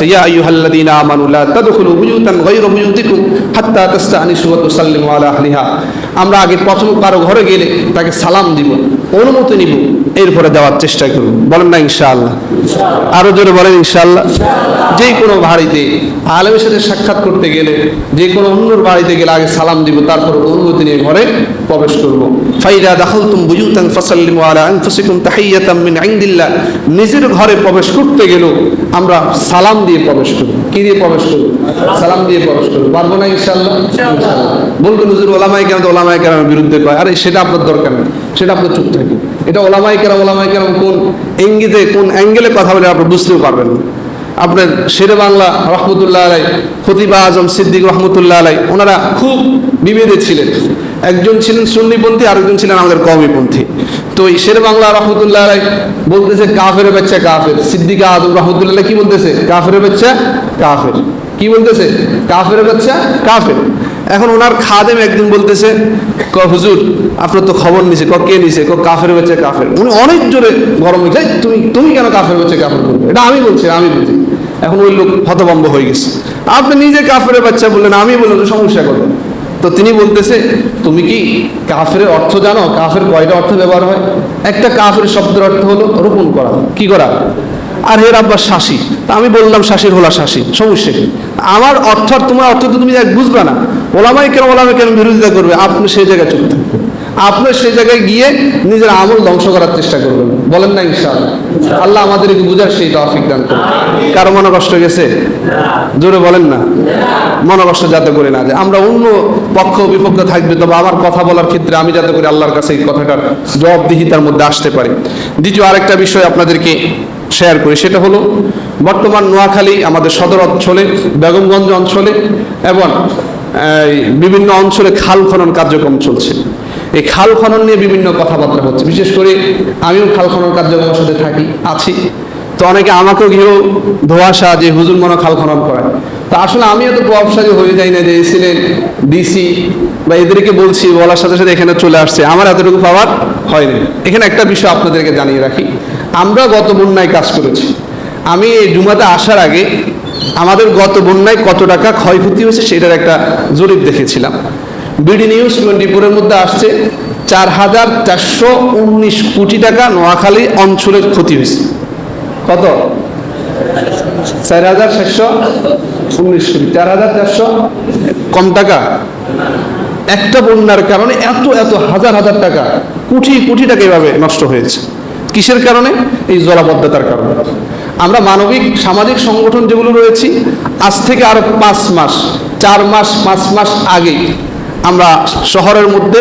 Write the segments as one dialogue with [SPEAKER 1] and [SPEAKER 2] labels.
[SPEAKER 1] আছে ইয়া আইয়ুহাল্লাযীনা আমানু, লা তাদখুলু বুয়ুতান গায়রা বুয়ুতিকুম হাত্তা তাস্তানিসু ওয়া তুসাল্লিমু আলা আহলিহা। আমরা আগে প্রথম কারও ঘরে গেলে তাকে সালাম দিব। অনুমতি নিব, এরপরে দেওয়ার চেষ্টা করব। বলেন না, ইনশাআল্লাহ। আরও জোরে বলেন, ইনশাআল্লাহ। যে কোনো বাড়িতে আলেমের সাথে সাক্ষাৎ করতে গেলে, যে কোনো অন্যর বাড়িতে গেলে আগে সালাম দিব, তারপর অনুমতি নিয়ে ঘরে প্রবেশ করব। ফাইদা দাখালতুম বুয়ুতান ফাসাল্লিমু আলা আনফুসিকুম তাহিয়াতাম মিন ইনদিল্লাহ। নিজের ঘরে প্রবেশ করতে গেলেও আমরা সালাম দিয়ে প্রবেশ করব। কি দিয়ে প্রবেশ করব? সালাম দিয়ে প্রবেশ করব। পারব না, ইনশাআল্লাহ? বলবেন, হুজুর ওলামাই কেন ওলামাই কেরামের বিরুদ্ধে কয়, আরে সেটা আপনার দরকার নেই। সেটা আপনার চুপ থাকি। এটা ওলামাই কেরাম ওলামাই কেরাম কোন ইঙ্গিতে, কোন অ্যাঙ্গেলে কথা বলে আপনি বুঝতেও পারবেন না। আপনার শেরে বাংলা রহমতুল্লাহ আলাই, খতিবা আজম সিদ্দিক রহমতুল্লাহ আলাই, ওনারা খুব বিভেদে ছিলেন। একজন ছিলেন সুন্নিপন্থী, আরেকজন ছিলেন আমাদের কওমিপন্থী তো এই শেরে বাংলা রহমতুল্লাহ আলাই বলতেছে, কাফের বাচ্চা কাফের। সিদ্দিকা আদম রহমতুল্লাহ কি বলতেছে? কাফের বাচ্চা কাফের। কি বলতেছে? কাফের বাচ্চা কাফের। এখন ওনার খাদেম একদিন বলতেছে, ক, হুজুর, আপনার তো খবর নিছে, ক, কে নিছে? ক, কাফের বাচ্চা কাফের। উনি অনেক জোরে গরম হয়ে যায়, তুমি তুমি কেন কাফের বাচ্চা কাফের বলবে? এটা আমি বলছি আমি বলছি। এখন ওই লোক হতভম্ব হয়ে গেছে। আপনি নিজে কাফের বাচ্চা বললেন, আমি বললাম, তো সমস্যা করবেন তো তিনি বলতেছে, তুমি কি কাফের অর্থ জানো? কাফের কয়টা অর্থ ব্যবহার হয়? একটা কাফের শব্দের অর্থ হলো রোপণ করা। কি করা? আর হের আব্বার শাসি। তা আমি বললাম, শাসির হলা শাসি, সমস্যা আমার অর্থ তোমার অর্থ তো তুমি বুঝবে না। ওলামাই কেন ওলামাই কেন বিরোধিতা করবে, আপনি সেই জায়গায় চুপ থাকবেন আপনি সেই জায়গায় গিয়ে নিজের আমল ধ্বংস করার চেষ্টা করবেন। বলেন না, ইনশাআল্লাহ। আল্লাহ আমাদেরকে বুঝার সেই তৌফিক দান করুন। কারও মনে কষ্ট গেছে জোরে বলেন না। মনে কষ্ট যাতে করে না যায়। আমরা অন্য পক্ষ বিপক্ষ থাকবে, তবে আমার কথা বলার ক্ষেত্রে আমি যাতে করে আল্লাহর কাছে এই কথাটার জবাবদিহিতার মধ্যে আসতে পারি। দ্বিতীয় আরেকটা বিষয় আপনাদেরকে শেয়ার করি। সেটা হলো বর্তমান নোয়াখালী আমাদের সদর অঞ্চলে, বেগমগঞ্জ অঞ্চলে এবং বিভিন্ন অঞ্চলে খাল খনন কার্যক্রম চলছে। এই খাল খনন নিয়ে বিভিন্ন কথাবার্তা হচ্ছে। বিশেষ করে আমিও খাল খনন কার্যক্রমের সাথে থাকি, আছি। তো অনেকে আমাকেও গিয়েও ধোয়াশা যে হুজুর মনে খাল খনন করায়। তা আসলে আমি এত প্রভাবশালী হয়ে যাই না যে এসিলেন ডিসি বা এদেরকে বলছি, বলার সাথে সাথে এখানে চলে আসছে। আমার এতটুকু পাওয়ার হয়নি এখানে একটা বিষয় আপনাদেরকে জানিয়ে রাখি। আমরা গত বন্যায় কাজ করেছি। আমি এই জুমাতে আসার আগে আমাদের গত বন্যায় কত টাকা ক্ষয়ক্ষতি হয়েছে সেটার একটা জরিপ দেখেছিলাম। বিডি নিউজ টোয়েন্টিপুরের মধ্যে আসছে, চার হাজার চারশো উনিশ কোটি টাকা নোয়াখালী অঞ্চলের ক্ষতি হয়েছে। কত? চার হাজার চারশো উনিশ কোটি। চার হাজার চারশো কম টাকা? একটা বন্যার কারণে এত এত হাজার হাজার টাকা, কোটি কোটি টাকা এভাবে নষ্ট হয়েছে। কিসের কারণে? এই জলাবদ্ধতার কারণে। আমরা মানবিক, সামাজিক সংগঠন যেগুলো রয়েছি, আজ থেকে আরও পাঁচ মাস, চার মাস, পাঁচ মাস আগে আমরা শহরের মধ্যে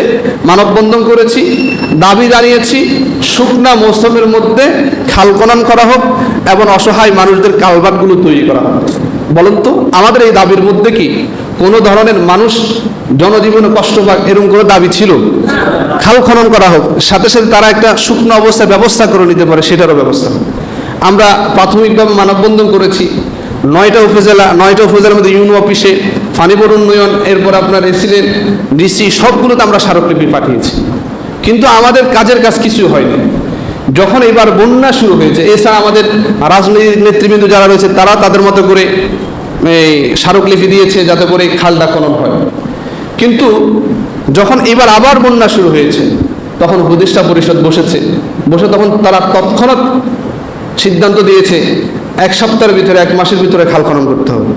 [SPEAKER 1] মানববন্ধন করেছি, দাবি জানিয়েছি, শুকনা মৌসুমের মধ্যে খাল খনন করা হোক এবং অসহায় মানুষদের কালভার্টগুলো তৈরি করা হোক। বলুন তো, আমাদের এই দাবির মধ্যে কি কোনো ধরনের মানুষ জনজীবনে কষ্ট পাক এরকম কোনো দাবি ছিল? খাল খনন করা হোক, সাথে সাথে তারা একটা শুকনো অবস্থায় ব্যবস্থা করে নিতে পারে, সেটারও ব্যবস্থা। আমরা প্রাথমিকভাবে মানববন্ধন করেছি। নয়টা উপজেলা, নয়টা উপজেলার মধ্যে ইউনো অফিসে ফানিবর উন্নয়ন, এরপর আপনার এসিলেন ডিসি, সবগুলোতে আমরা স্মারকলিপি পাঠিয়েছি। কিন্তু আমাদের কাজের কাজ কিছু হয়নি। যখন এবার বন্যা শুরু হয়েছে, এছাড়া আমাদের রাজনৈতিক নেতৃবৃন্দ যারা রয়েছে, তারা তাদের মতো করে এই স্মারকলিপি দিয়েছে যাতে করে খালটা খনন হয়। কিন্তু যখন এবার আবার বন্যা শুরু হয়েছে, তখন উপদেষ্টা পরিষদ বসেছে। বসে তখন তারা তৎক্ষণাৎ সিদ্ধান্ত দিয়েছে, এক সপ্তাহের ভিতরে, এক মাসের ভিতরে খাল খনন করতে হবে।